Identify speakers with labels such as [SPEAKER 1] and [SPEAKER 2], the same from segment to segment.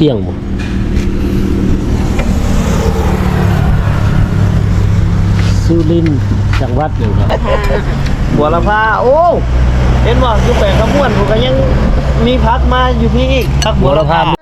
[SPEAKER 1] ที่ยงบ่สุรินทร์จังหวัดหยังครับ
[SPEAKER 2] บัวละพาโอ้เห็นว่าอยู่แปลกขมวนผมก็ยังมีพักมาอยู่พี่อีกพักบัวละพา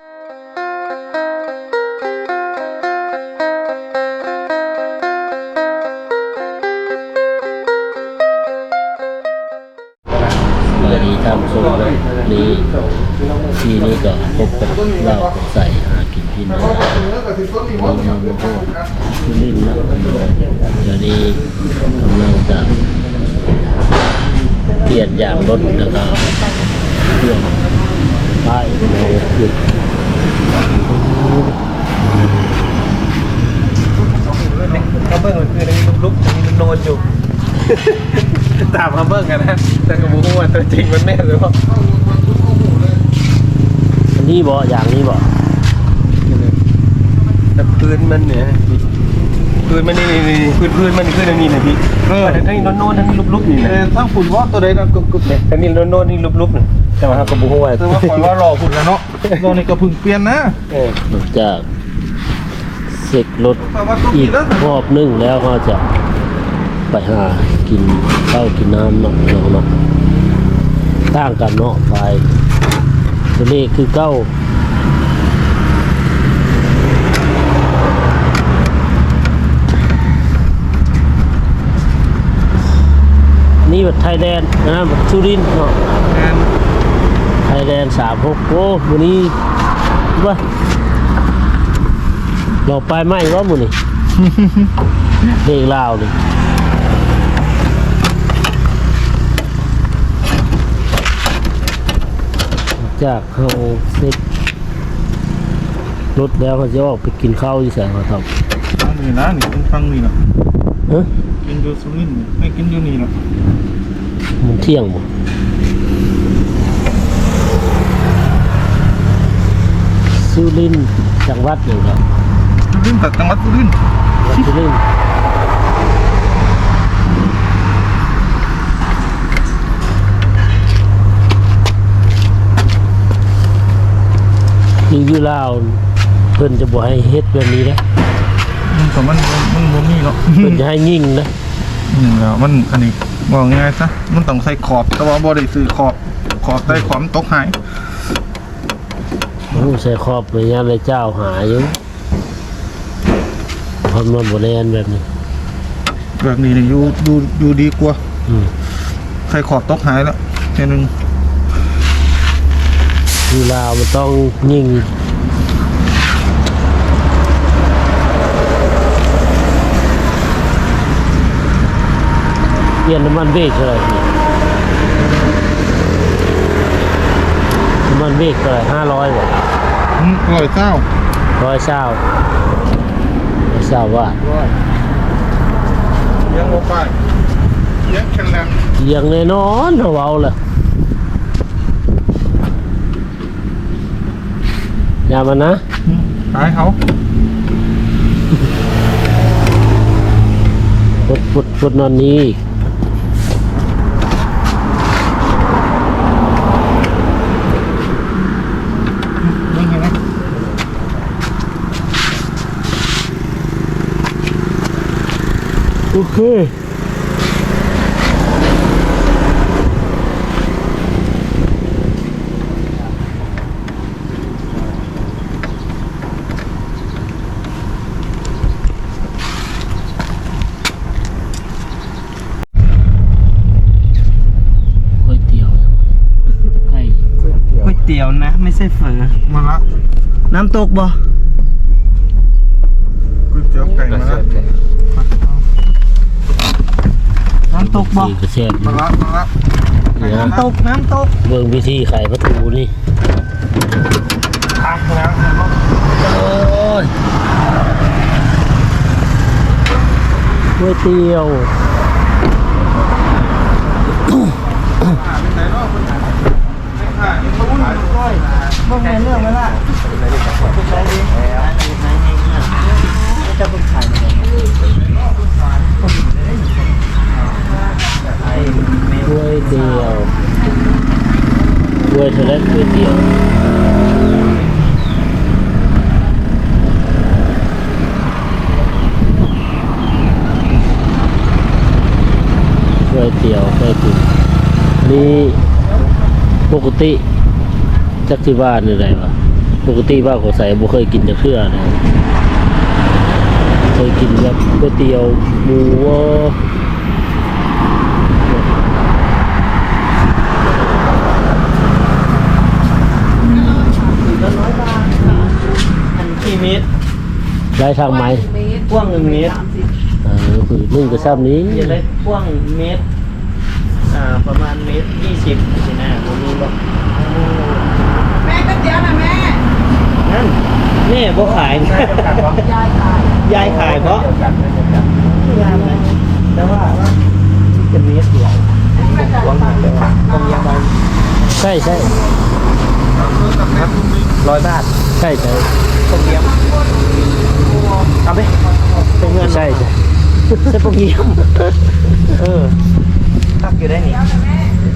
[SPEAKER 1] ตา
[SPEAKER 2] มเขาเบิ้งกันนะ แต่กระบุกว่าตัวจริงมันแน่หรือเปล่า
[SPEAKER 1] อันนี้บ่อย่างนี้บ่
[SPEAKER 2] แต่พื้นมันเนี่ยพื้นมันนี่นี่พื้นพื้นมันคืออันนี้นะพี่เออทั้งนี้โนนๆทั้งนี้ลุกๆนี่นะ
[SPEAKER 3] เออทั้งฝุ่นว่าตัวใดนั่นกึบๆเลย
[SPEAKER 2] ทั้งนี้โนนๆนี่ลุกๆนี่แต่ว่าเขากระบุกว่า
[SPEAKER 3] แต่ว่าคอยว่ารอฝุ่นกันเนาะรอนี่ก็เพึ่งเปลี่ยนนะ
[SPEAKER 2] เออ
[SPEAKER 1] หลังจากเสร็จรถ
[SPEAKER 3] แต่ว่าต้อง
[SPEAKER 1] อี
[SPEAKER 3] กิ
[SPEAKER 1] ก
[SPEAKER 3] นแล้ว
[SPEAKER 1] รอบหนึงแล้วก็จะ ไปหากินข้าวกินน้ำเนาะเนาะเนาะต่างกันเนาะไปตัวเลขคือเก้านี่แบบไทยแลนด์นะแบบสุรินเนาะ
[SPEAKER 3] แอน
[SPEAKER 1] ไทยแลนด์สามหกโอ้วันนี้ว่าเราไปไหมว่ามือนี่เลขลาวนี่ จากเขาเซ็ตรถแล้วเขาจะออกไปกินข้าวที่แสงเขาท
[SPEAKER 3] ฟังนี่นะนี่ต้องฟังนี่นะำ
[SPEAKER 1] เฮ้ย
[SPEAKER 3] กินอยู่สุรินทร์นี่ไม่กินอยู่นี่หรอก
[SPEAKER 1] มันเที่ยงบ่สุรินทร์จังหวัดหนึ่งครับ
[SPEAKER 3] สุรินทร์แต่จังหวัดสุรินทร์
[SPEAKER 1] วัดสุรินทร์ อยู่อยู่ลาวเพิ่นจะบ่ให้เฮ็ดแบบนี้นะ
[SPEAKER 3] มันแต่มันมันบ่มีหรอก
[SPEAKER 1] เพิ่นจะให้ยิงนะ
[SPEAKER 3] อืมแล้วมันอันนี้บอกง่ายๆซะมันต้องใส่ขอบแต่ว่าบ่ได้ซื้อขอบขอบใต้ขอบมันตกหาย
[SPEAKER 1] โอ้ใส่ครอบไปยามเลยเจ้าหาอยู่เพราะมันบ่แล่นแบบนี้
[SPEAKER 3] แบบนี้นี่อยู่อยู่อยู่ดีกว่า
[SPEAKER 1] อืม
[SPEAKER 3] ใส่ขอบตกหายแล้วแค่นึง
[SPEAKER 1] อยู่ลาวมันต้องยิงเปลี่ยนน้ำมันเบรกเลยน้ำมันเบรกเลยห้าร้อยบาท
[SPEAKER 3] อืมอร่อยเจ้า
[SPEAKER 1] ร้อยเศร้าร้อยเศร้าว่าท
[SPEAKER 3] เลี้ยงโมไปเลี้ยงแข็งแรง
[SPEAKER 1] เยียงแน่นอนเขาเอาเลย อย่ามันนะ
[SPEAKER 3] อืมขายเขา
[SPEAKER 1] ปดปดปดนอนนี้อีก
[SPEAKER 3] นี่เห็นไหม
[SPEAKER 1] โอเคก๋วยเตี๋ยวไก่
[SPEAKER 2] ก๋วยเตี๋ยวนะ ไม่ ใช่เฝอ
[SPEAKER 3] มาละ
[SPEAKER 2] น้ำตกบ่
[SPEAKER 3] ก๋วยเตี๋ยวไก่มาละ
[SPEAKER 2] น้ำตกบ่
[SPEAKER 1] นี่กระแซบ
[SPEAKER 3] มาละมาละ
[SPEAKER 1] นี่นะ
[SPEAKER 2] น้ำตกน้ำตก
[SPEAKER 1] เบิ่งวิธีไข่ประตูนี่
[SPEAKER 3] ทางแล้ว
[SPEAKER 1] โอ้ยก๋วยเตี๋ยว
[SPEAKER 2] บ่แม่น พวกในเรื่องเวละพวกใน
[SPEAKER 4] เรื่อง
[SPEAKER 2] จะพึ่งขายไหม
[SPEAKER 1] ถ้วยเดียวด้วยเท่าไรถ้วยเดียวด้วยเดียวด้วยกินนี่ปกติ จักที่บ้านนี่ไรวะปกติบ้านเขาใส่บ่เคยกินจักเทื่อนะเคยกินแบบก๋วยเตี๋ยวหมูวะ
[SPEAKER 2] อันกี่เมตร
[SPEAKER 1] ได้ทางไหม
[SPEAKER 2] กว้างหนึ่งเมตร
[SPEAKER 1] เออคือนึ่งกระซับนี้
[SPEAKER 2] จะได้กว้างเมตร อ่า ประมาณเมตรยี่สิบสินะตรงนี้บ่
[SPEAKER 5] แม่ ก๋วยเตี๋ยวนะแม่
[SPEAKER 2] นั่นแม่บ่ขาย
[SPEAKER 5] ยายขาย
[SPEAKER 2] ยายขายเพราะยายนะแต่ว่าเป็นเมตรเดียวกว้างหน่อยแต่ว่าต้องยาวไป
[SPEAKER 1] ใช่ใช่
[SPEAKER 2] ร้อยบาท
[SPEAKER 1] ใช่ใช่
[SPEAKER 2] ต้มเยี่ยมเอาไปเป็นเงิน
[SPEAKER 1] ใช่ใช่
[SPEAKER 2] ใช่ต้มเยี่ยมเออตักอยู่ได้นี่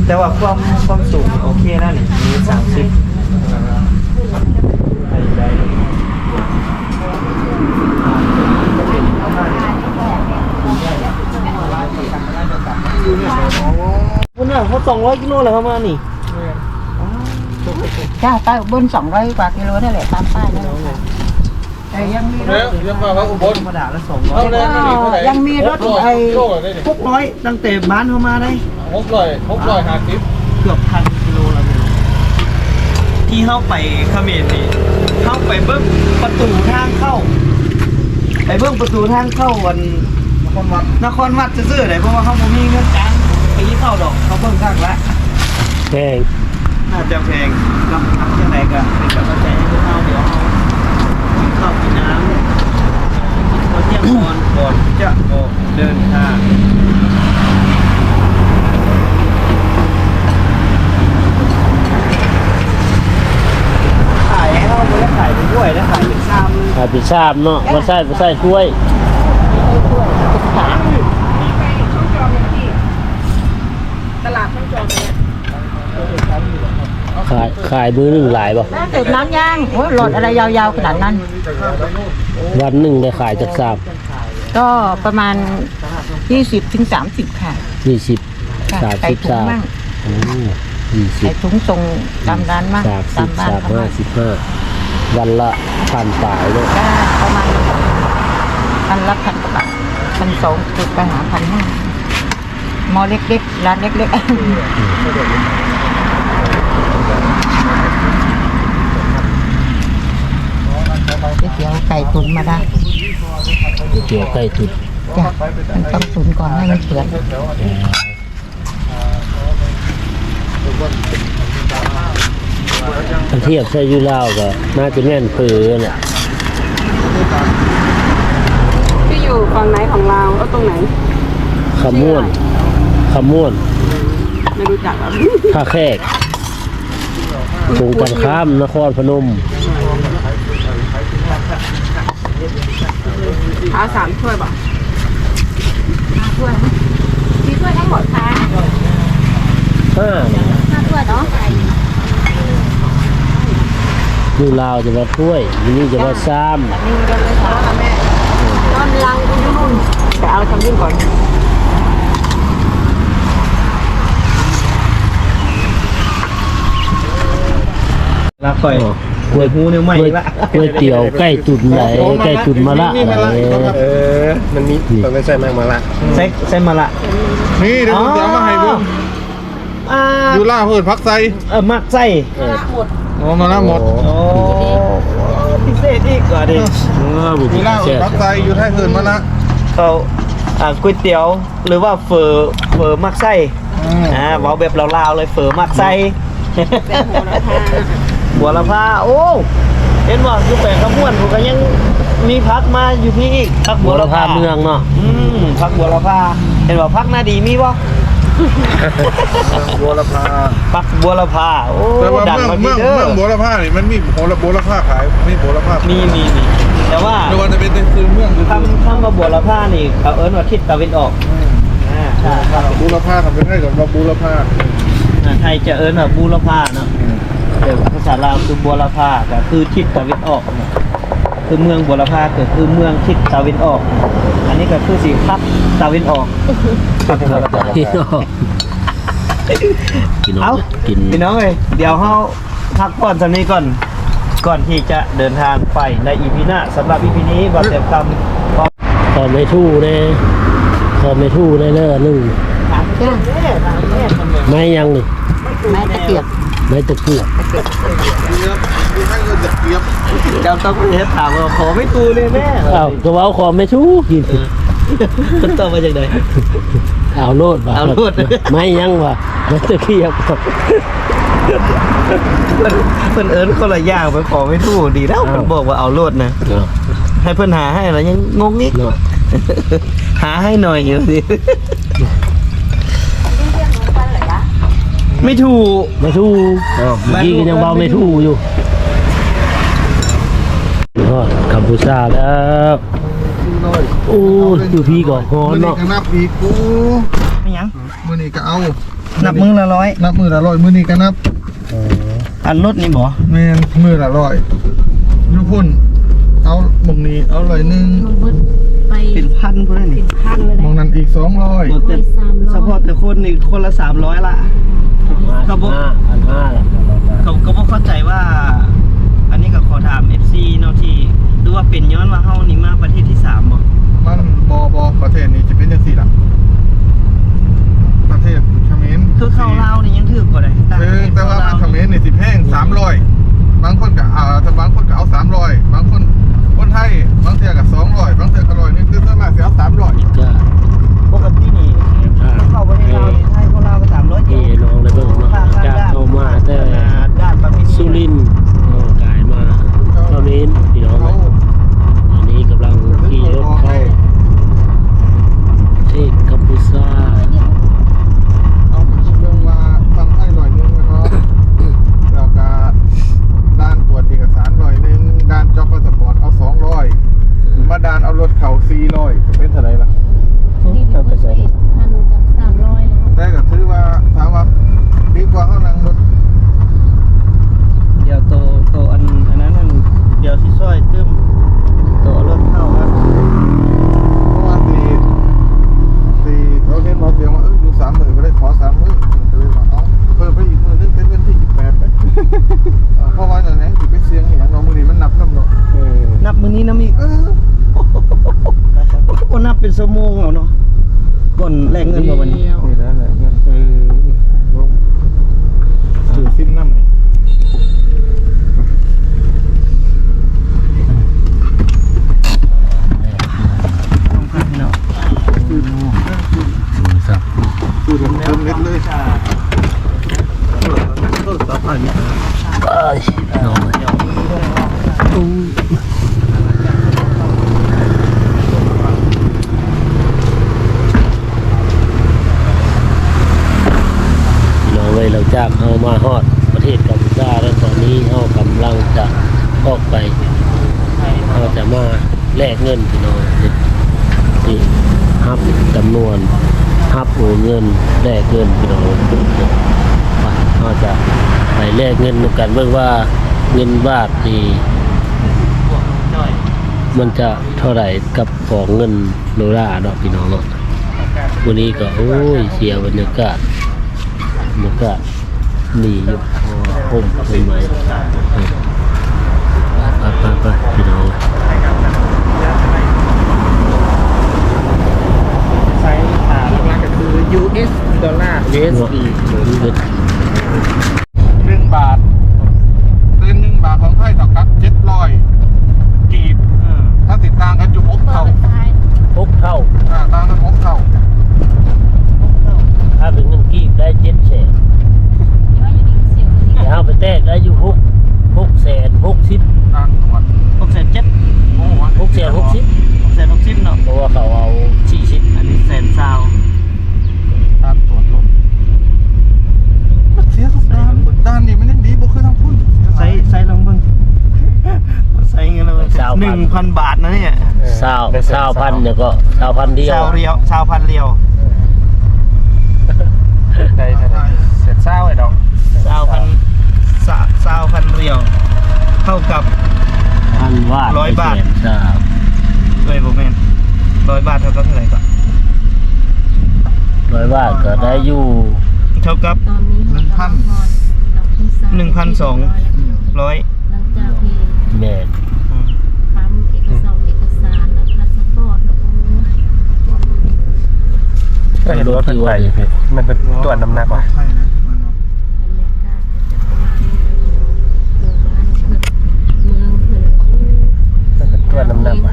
[SPEAKER 2] แต่ว่าความความสูงโอเคแล้วนี่มีสามสิบได้ได้คุณ น่ะเขาสองร้อยกิโลเลยเขามานี่
[SPEAKER 5] จ้าใต้บนสองร้อยกว่ากิโลนั่นแหละตามป้ายนั่นแหละค่ะแต่ยังมีร
[SPEAKER 3] แล้ว
[SPEAKER 5] ถ
[SPEAKER 3] ยังมาพระอุบล
[SPEAKER 2] ธรรมดาละสองร้อ
[SPEAKER 3] เอา
[SPEAKER 2] ย
[SPEAKER 3] เลยนี่นี่เท่าไหร่
[SPEAKER 5] ยังมีรถไอ้
[SPEAKER 3] โลเลยนี่
[SPEAKER 2] หกร้อยตั้งแต่บ้านเขามาได้
[SPEAKER 3] หกร้อยหกร้อยห้าสิบ
[SPEAKER 2] เกือบพันกิโลแล้วเนี่ยที่เข้าไปเขมรนี่เข้าไปเบิ้งประตูทางเข้า ไปเบิ้งประตูทางเข้าวัน
[SPEAKER 3] คนวัด
[SPEAKER 2] นครวัดจะซื้อไหนเพราะว่าเขาบ่มีเงินจ้างปีเข้าดอกเขาเบิ้งข้างละ
[SPEAKER 1] แพง
[SPEAKER 2] น่าจะแพงลำพักยังไงก็เป็นกำลังใจให้พวกเราเดี๋ยวเอากินข้าวกินน้ำเราเที่ยงก่อนก่อนจะออกเดินทางขายให้เขาไม่ได้ขายเป็นถ้วยนะขายเป็นชามเลย
[SPEAKER 1] ขายเป็นชามเนาะมาใส่มาใส่ถ้วย
[SPEAKER 5] ตลาดต้องจองเนี่ย
[SPEAKER 1] ขายขายมือหนึ่งหลายป่ะ
[SPEAKER 5] แม่ติดน้ำย่างโอ้ยหลอดอะไรยาวๆขนาดนั้น
[SPEAKER 1] วันหนึ่งได้ขายจากสาม
[SPEAKER 5] ก็ประมาณ 20ถึง30 ค่ะ
[SPEAKER 1] ยี่สิบ
[SPEAKER 5] ค่ะ
[SPEAKER 1] สาม
[SPEAKER 5] ใส่
[SPEAKER 1] สิบ
[SPEAKER 5] ถุง
[SPEAKER 1] สาม
[SPEAKER 5] มั่ง
[SPEAKER 1] ยี่สิ
[SPEAKER 5] ใส่
[SPEAKER 1] บ
[SPEAKER 5] ถุงส่งตามร้านมั่ง
[SPEAKER 1] สามสิ
[SPEAKER 5] ตา
[SPEAKER 1] บ
[SPEAKER 5] มบ้าน
[SPEAKER 1] สาม
[SPEAKER 5] เขา
[SPEAKER 1] ห้า
[SPEAKER 5] มั่ง
[SPEAKER 1] สิบห้าวันละพันปลายเลย
[SPEAKER 5] ก็ประมาณพันละพันกว่าบาทพันสองจุดไปหาพันห้าหมอเล็กๆร้านเล็กๆ ก๋วยเตี๋ยวไก่ตุ๋นมาได้
[SPEAKER 1] เกี่ยวใกล้ตุด
[SPEAKER 5] จ้ะมันต้องตุ๋นก่อนให้มันเปื่อย
[SPEAKER 1] ถ้าเทียบใช้ยูลาวก็น่าจะแม่นเผือน่ะ
[SPEAKER 6] ที่อยู่ฝั่งไหนของเราวแล้วตรงไหน
[SPEAKER 1] ขม่วนขม่วน
[SPEAKER 6] ไม่รู้จักอะ
[SPEAKER 1] ท่าแขก ตรงกันข้ามนครพนม
[SPEAKER 6] เอาสามถ้วยบ่
[SPEAKER 5] ถ้วยมีถ้วยทั้งหมดค่ะ
[SPEAKER 1] ห้า
[SPEAKER 5] ห้าถ้วยเนาะ
[SPEAKER 1] อยู่ลาวจะว่าถ้วยอยู่นี่จะว่าซ้
[SPEAKER 5] นี่ก็เลยค่ะแม่ตอนลังคุณนุ่น
[SPEAKER 6] แต่เอาทำยิ่งก่อน
[SPEAKER 2] ลาก่อยำกล้วยหูเนี่ยใหม่
[SPEAKER 1] ก๋วย
[SPEAKER 2] ละ
[SPEAKER 1] ก๋วยเตี๋ยวใกล้ตุนไหนใกล้ตุนมาละอะไร
[SPEAKER 3] เออมันมีมันไม่ใช่แมงมาละ
[SPEAKER 2] ใส่ใส่มาละ
[SPEAKER 3] นี่เดี๋ยวผมจะเอามาให้เบิ่ง
[SPEAKER 2] อ่า
[SPEAKER 3] ยูล่าเพิ่นพักไซ
[SPEAKER 2] เออมักไส้
[SPEAKER 3] อ๋อมาละหมด
[SPEAKER 2] โอ้พิเศษอีกกว่าดิ
[SPEAKER 1] เออบุ
[SPEAKER 3] ยูล่าเพิ่นพักไซอยู่ไทยเพิ่นมาละ
[SPEAKER 2] เขาอ่าก๋วยเตี๋ยวหรือว่าเฟอเฟอมักไส้
[SPEAKER 3] อืม
[SPEAKER 2] อ่าเว้าแบบลาวๆเลยเฟอมักไส้
[SPEAKER 6] เป็นโหระพา
[SPEAKER 2] บัวละพาโอ้เห็นว่าคือแปลงขมวนผมก็ยังมีพักมาอยู่พี่อีกพัก
[SPEAKER 1] บั
[SPEAKER 2] บั
[SPEAKER 1] ว
[SPEAKER 2] ว
[SPEAKER 1] ละ
[SPEAKER 2] ละ
[SPEAKER 1] พา
[SPEAKER 2] พา
[SPEAKER 1] เมืองเนาะ
[SPEAKER 2] อืมพักบัวละพาเห็นว่าพักหน้าดีมีบ่
[SPEAKER 3] บัวละพา
[SPEAKER 2] พักบัวละพาโอ้
[SPEAKER 3] แต่ว่า
[SPEAKER 2] ดัง
[SPEAKER 3] เมือง
[SPEAKER 2] มา
[SPEAKER 3] เมื
[SPEAKER 2] พี่
[SPEAKER 3] อง
[SPEAKER 2] เด้อ
[SPEAKER 3] เมืองบัวละพานี่มันมีโหระบัวละพาขายไม่บัวละพา
[SPEAKER 2] มีมีมีแต่ว่า
[SPEAKER 3] ไม่ว่าจะเป็นในคือเมืองหรือ
[SPEAKER 2] คำคำว่าบัวละพานี่เขาเอิ้นว่าทิศตะวันออกอ่าถ้าถ้าเป็น
[SPEAKER 3] บัวละพาทำเป็นให้กับว่าบัวละพา
[SPEAKER 2] อ่าไทยจะเอิ้นว่าบูรพาเนาะ แต่ภาษาลาวคือบัวละพาก็คือทิศตะวันออกเนาะคือเมืองบัวลพาก็คือเมืองทิศตะวันออก อันนี้ก็คือสีพักตะวันออก
[SPEAKER 1] พี่น้องพี่น้อ
[SPEAKER 2] เอ้าง
[SPEAKER 1] กิน
[SPEAKER 2] พี่น้องเอ้ยเดี๋ยวเฮาพักผ่อนสักนี้ก่อนก่อนที่จะเดินทางไปในอีพีหน้าสำหรับอีพีนี้บาเต็มกรรมขอ
[SPEAKER 1] ขอไม่ทู่แน่ขอไม่ทู่แน่เด้อหนึ่ง
[SPEAKER 5] ถามจ้า
[SPEAKER 1] ไม่ยังนี่
[SPEAKER 5] ไม้ตะเกียบ
[SPEAKER 1] ไม่ตะเกียบ
[SPEAKER 2] เจ้าต้องไปเฮ็ดถามว่าขอไม่ตูเลยแม่
[SPEAKER 1] อ้าวก็เว้าขอไม่ทู่กิน
[SPEAKER 2] มันต่อมาจากไหน
[SPEAKER 1] เอาโลดว่ะ
[SPEAKER 2] เอาโลด
[SPEAKER 1] ไม่ยังว่ะไม่ตะเกียบ
[SPEAKER 2] เพิ่นเอิ้นคนละอย่างไปขอไม่ถูกดีแล้วเพิ่นบอกว่าเอาโลดนะ
[SPEAKER 1] เนาะ
[SPEAKER 2] ให้เพิ่นหาให้แล้วยังงงอีก
[SPEAKER 1] เนาะ
[SPEAKER 2] หาให้หน่อยอยู่สิ ไม่ถูก
[SPEAKER 1] ไม่ทู่อ้าวเมื่อกี้ก็ยังเว้าไม่ทู่อยู่ฮอดกัมพูชาแล้วโอ้ยอยู่พี่ก่อนฮอ
[SPEAKER 3] มื
[SPEAKER 1] น
[SPEAKER 3] อนี้
[SPEAKER 1] เนาะ
[SPEAKER 3] ก็นับอีกกู
[SPEAKER 2] ไม่ยัง
[SPEAKER 3] มือนี้ก็เอา
[SPEAKER 2] นับมือละร้อย
[SPEAKER 3] นับมือละร้อยมือนี้ก็นับ
[SPEAKER 2] อันรถนี่บ่
[SPEAKER 3] แม่นมือละร้อยยุพุ่นเอาหมองนี้เอาร้อยหนึ่ง
[SPEAKER 6] ไป
[SPEAKER 2] เป็นพันพุ่นนี่
[SPEAKER 6] พันเลย
[SPEAKER 3] หมองนั้นอีกสองร้อย
[SPEAKER 2] หมดแต่เฉพาะแต่คนนี่คนละ300ละ เขาบอก
[SPEAKER 1] ห้าพันห้าละ
[SPEAKER 2] เขาก็บ่เข้าใจว่า อันนี้ก็ขอถาม FC เนาะที่ดูว่าเป็นย้อนว่าเฮานี่มาประเทศที่สามบ่
[SPEAKER 3] มันบอบอประเทศนี้จะเป็นยังสี่ล่ะ ประเทศเขมร
[SPEAKER 2] คือเข้าลาวนี่ยังถือกว่าได้ต่าง
[SPEAKER 3] เอ
[SPEAKER 2] ประ
[SPEAKER 3] อ
[SPEAKER 2] เทศ
[SPEAKER 3] แต่ว่า
[SPEAKER 2] เข้
[SPEAKER 3] มันเขมรนี่สิแพงสามร้อยบางคนก็อ่าแต่บางคนก็เอาสามร้อยบางคนคนไทยบางเทียก็สองร้อยบางเทียก็ร้อยนึงคือส่วนมากสิเอาสามร้อย
[SPEAKER 1] ก็
[SPEAKER 2] ปกตินี่เข้าประเทศลาวนี่ไทยคนลาวก็300
[SPEAKER 1] ที่น้องเลยเบิ่งเนาะจากเข้ามาแต่
[SPEAKER 2] ด้านประเพณี
[SPEAKER 1] สุรินทร์เอากายมาเขมรพี่น้อง
[SPEAKER 3] เขา
[SPEAKER 1] อันนี้กำลังขี่รถเข้าประเทศกัมพูชา
[SPEAKER 3] เอาไปคิดเรื่องว่าทำให้ร้อยหนึงแล้วก็แล้วก็ด้านตรวจเอกสารร้อยหนึงด้านจ็อกพาสปอร์ตเอาสองร้อยมาด้านเอารถเข่าสี่ร้อยเป็นเท่าไหร่ล่ะ
[SPEAKER 1] ไปใส่
[SPEAKER 6] พันกับสามร้อย
[SPEAKER 3] ได้ก็ถือว่าถามว่าดีกว่าเขานั่งรถ
[SPEAKER 2] เดี๋ยวโตโตอันอันนั้นอันเดี๋ยวสิซอยตึ้ม
[SPEAKER 3] แล
[SPEAKER 2] กเงินบ่วันนี้
[SPEAKER 3] นี่แล้วแหละเงินเออลงถือสิ้นน้ำนี่
[SPEAKER 2] ต้องครับพี่น้อง
[SPEAKER 1] ครับ
[SPEAKER 3] คือผมเติมเม็ดเลย
[SPEAKER 2] ต้นต่อไปเนี่ย
[SPEAKER 1] เอ้ยน้องอู้พี่น้องเลยเราจากเอามาฮอดประเทศกัมพูชาแล้วตอนนี้เรากำลังจะออกไปเราจะ มาแลกเงินพี่น้องนี่ฮับจำนวนฮับโอนเงินแลกเงินพี่น้องไปเราจะไปแลกเงินกันเบิ่งว่าเงินบาทนี่มันจะเท่าไหร่กับของเงินโดลลาร์เนาะพี่น้องเนาะวันนี้ก็โอ้ยเสียบรรยากาศบรรยากาศดีอยู่พอผมเป็นไหมเออไปไปไปพี่น้อง
[SPEAKER 2] ไซส์ขาหลักๆก็คือ US ดอ ลลาี
[SPEAKER 3] ยว
[SPEAKER 2] ชาวเรียวชาวพันเรียว
[SPEAKER 3] ได้เาไเสร็จเศร้าไอ้ดอก
[SPEAKER 2] ชาวพันสาชาวพันเรียว เท่ากับ
[SPEAKER 1] พันบา
[SPEAKER 2] ร้อยบาทด้วยโมเมนร้อยบาทเท่ากับเท่าไหร่ก่อน
[SPEAKER 1] ร้อยบาทก็ได้อยู่
[SPEAKER 2] เท่ากับ
[SPEAKER 3] หนึ่งพัน
[SPEAKER 2] หนึ่งพันสองร้อย
[SPEAKER 1] แมน
[SPEAKER 6] ไอ้ร
[SPEAKER 4] ถมันไปพี่มันเป็นตรวจน้ำหนักว่
[SPEAKER 6] พี่มัน
[SPEAKER 4] เป็นตร
[SPEAKER 1] วน้ำห
[SPEAKER 3] นักว่ะ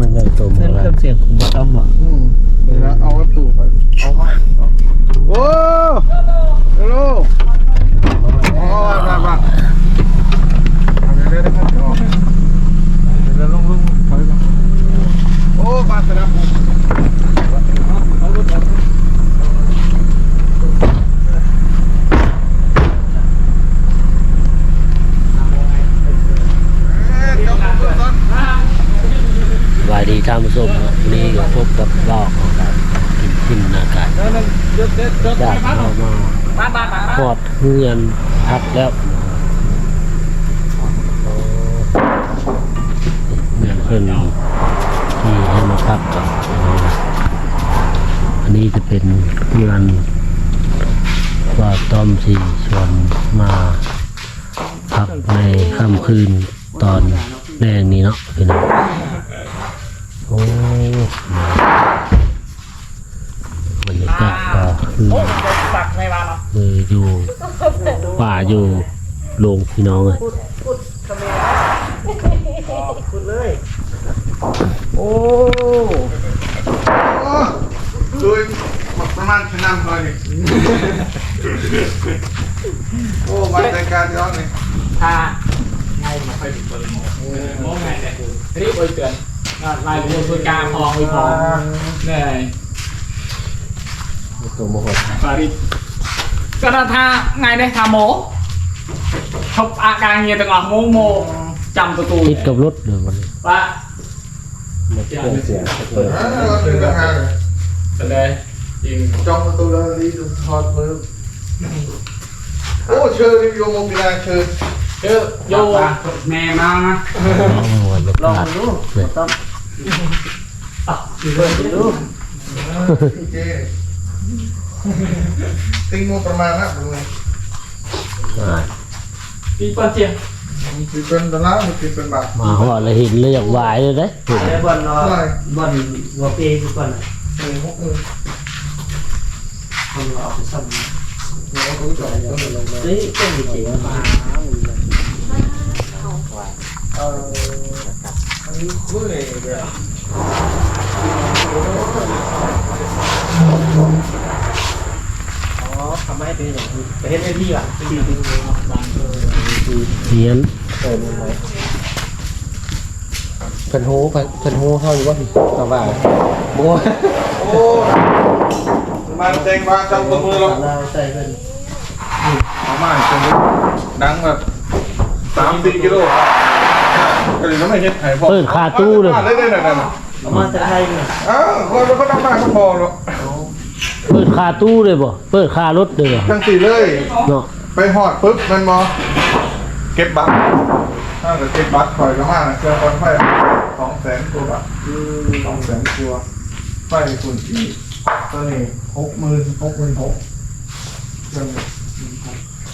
[SPEAKER 2] มั
[SPEAKER 1] นให
[SPEAKER 2] ญ่โต
[SPEAKER 6] มานั่น
[SPEAKER 2] เค
[SPEAKER 3] รื่ล้องเสียงของบัต
[SPEAKER 6] ต้อ
[SPEAKER 3] ม
[SPEAKER 2] เรอ
[SPEAKER 1] อื
[SPEAKER 3] มเดี๋ย
[SPEAKER 2] วนะเอากระตถุไปเอา
[SPEAKER 3] ไปเอา
[SPEAKER 2] โอ้ฮัลโหลโอ้
[SPEAKER 3] ยมามาเอาเดี๋ยว
[SPEAKER 2] นะครั
[SPEAKER 1] บ
[SPEAKER 3] เดี๋ยวเอดี๋ยวลงลงถอยมาโอ้
[SPEAKER 6] มา
[SPEAKER 3] สนา
[SPEAKER 1] มบุกเอ๊ะ
[SPEAKER 3] เจ้า
[SPEAKER 1] ของรถร วายดีท่านผู้มวันนี้ก็พบกับรอกของกันกินกินนา
[SPEAKER 3] กาศ
[SPEAKER 1] จากเข้ามาพอดเงือนพักแล้วเงินเพื่อนที่ให้มาพักกับอันนี้จะเป็นเงินว่าต้อมสี่ชวนมาพักในค่ำคืนตอนแรกนี้เนาะพี่น้อง บรรยากาศก็คือคืออยู่ป่าอยู่โรงพี่น้องเลย
[SPEAKER 2] โอ้
[SPEAKER 3] โอ้ดูประมาณชนะหน่อยนี่โอ้มาแต่การย้อนนี่
[SPEAKER 7] ถ้าง่ายมาค่อยถึงตัวโมโมง่ายแต่รีบไปเตือน ลายบุญบุการพองไปพองเหนื่อย
[SPEAKER 4] ตัวโมโห
[SPEAKER 7] ฟาริก็ถ้าไงได้ทาโมทบอาการเงี้ยต่างโมโมจำตัวตู
[SPEAKER 1] ติดกับรถเดี๋ยววันนี้
[SPEAKER 7] ว่า
[SPEAKER 4] เครื่องเสียงเลย
[SPEAKER 3] เออเราถึงทำงานเลย
[SPEAKER 7] แสดงจริง
[SPEAKER 3] จ้องประตูแล้วรีบถอดมือโอ้เชิญรีบโยมกีฬาเชิญ
[SPEAKER 7] เยอะโยแม่มานะ
[SPEAKER 1] อ๋อบรรยา
[SPEAKER 2] ลองดู
[SPEAKER 1] เนี่ย
[SPEAKER 2] ต้อง เปิดดู
[SPEAKER 3] เจติ้งโมประมาณนะมึง
[SPEAKER 1] อ่า
[SPEAKER 7] ปีปันเจีย
[SPEAKER 3] คือเป็นดอลลาร์หรือเป็นบาท
[SPEAKER 1] มาหอดเลยเห็นเลยอยากวายเลยเด้
[SPEAKER 2] อะไรบอลเนาะบอลหัวเปย์คือก่อน
[SPEAKER 3] เออหกหมื่น
[SPEAKER 2] คนเราเอาไปซ่อม
[SPEAKER 3] เราต้องจ่ายต้องลงมา
[SPEAKER 2] เฮ้ยต้องมีเสียงมา
[SPEAKER 3] เทำ
[SPEAKER 2] ให้เป็นอย่างนี้ไปเฮ็ดได้ดีว่ะดีดี
[SPEAKER 1] เนียน
[SPEAKER 4] เออรู้ไหมเพิ่นฮู้เพิ่นเพิ่นฮู้เฮาอยู่ว่าแต่ว่าโม
[SPEAKER 3] โอ้มาแจ้งว่าจับมือเรา
[SPEAKER 2] เราใส่เป็น
[SPEAKER 3] เอามาจนดังแบบสามสี่กิโล ก็เลยต้องไม่เห็นไข่พอเปิดคาตู้เลยได้ได้ได้
[SPEAKER 2] เอามาจากไทยเนี่ย
[SPEAKER 3] อ้าวคนเราก็ต้องมาก็พอหรอก
[SPEAKER 1] เปิดคาตู้เลยบ่เปิดคารถเลยบ่
[SPEAKER 3] ทั้งสี่เลย
[SPEAKER 1] เนาะ
[SPEAKER 3] ไปหอดปุ๊บมันมอเก็บบัตรถ้าเกิดเก็บบัตรคอยก็มากนะเจอคนไฟสองแสนตัวบัตรสองแสนตัวไฟคุณที่ตัวนี้หกหมื่นหกหมื่นหก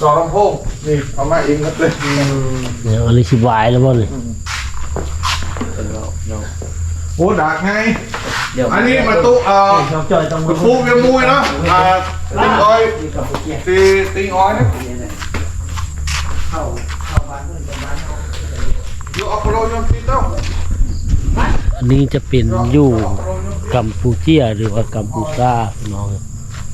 [SPEAKER 3] จอลำโพงนี่เอามาเองครับเลย
[SPEAKER 1] เนี่ยวอันนี้สิวายแล้วบ่นี่
[SPEAKER 3] โอ้ดักไง
[SPEAKER 2] เดี๋ยว
[SPEAKER 3] อันนี้ประตูเอ่อ
[SPEAKER 2] ชอบจอยต้อง
[SPEAKER 3] ประตูเกมุยเนาะอ่าติงออย
[SPEAKER 2] กับพวกเกี้ย
[SPEAKER 3] ตีติงออยนะ
[SPEAKER 2] เข้าเข้าบ้านเพื่อนกับบ้านเขา
[SPEAKER 3] อยู่อัปโลยมตีโต้
[SPEAKER 1] อันนี้จะเป็นอยู่กัมพูเชียหรือว่ากัมพูชาพี่น้อง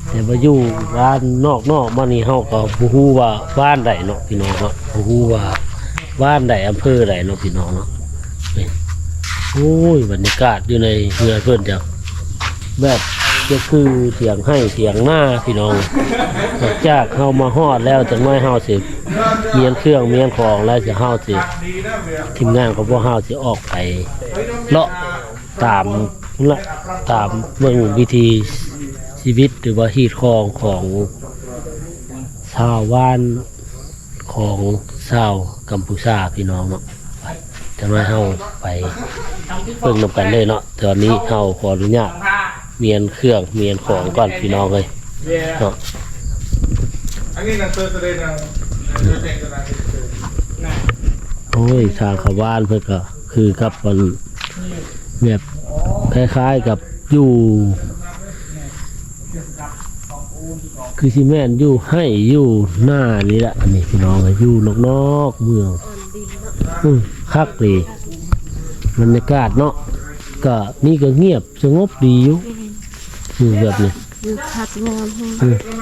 [SPEAKER 1] แต่ว่าอยู่บ้านนอกนอกมานี่เฮาก็บ่ฮู้ว่าบ้านใดเนาะพี่น้องเนาะบ่ฮู้ว่าบ้านใดอำเภอใดเนาะพี่น้องเนาะนี่ โอ้ยบรรยากาศอยู่ในเรือเพิ่อนจังแบบก็คือเถียงให้เถียงหน้าพี่น้องหลังจากเฮามาฮอดแล้วจังน้อยเฮาสิเมียนเครื่องเมียนของแล้วสิเฮาสิ
[SPEAKER 3] ดีนะเมีย
[SPEAKER 1] ทีมงานของพวกเฮาสิออกไปเลาะตามละตามเรื่องวิธีชีวิตหรือว่าฮีดคองของชาวบ้านของชาวกัมพูชาพี่น้องเนาะ จะมาเฮาไปเพิ่งนำกันเลยเนาะตอนนี้เฮาขออนุญาต
[SPEAKER 7] ผ้า
[SPEAKER 1] เมียนเครื่องเมียนของก่อนพี่น้องเลย
[SPEAKER 7] เวีย
[SPEAKER 1] เนาะ
[SPEAKER 3] อันนี้นะเซอร์เดย์นะเซอร์เดย์นะ
[SPEAKER 1] โอ้ยทางเขาบ้านเพิ่นก็คือกับมันแบบคล้ายๆกับอยู่คือซีแมนอยู่ให้อยู่หน้านี่แหละอันนี้พี่น้องก็อยู่นอกๆเมืองอืม คักดีบรรยากาศเนาะก็นี่ก็เงียบสงบดีอยู่อยู่แบบนี้
[SPEAKER 6] อยู่พัดงาม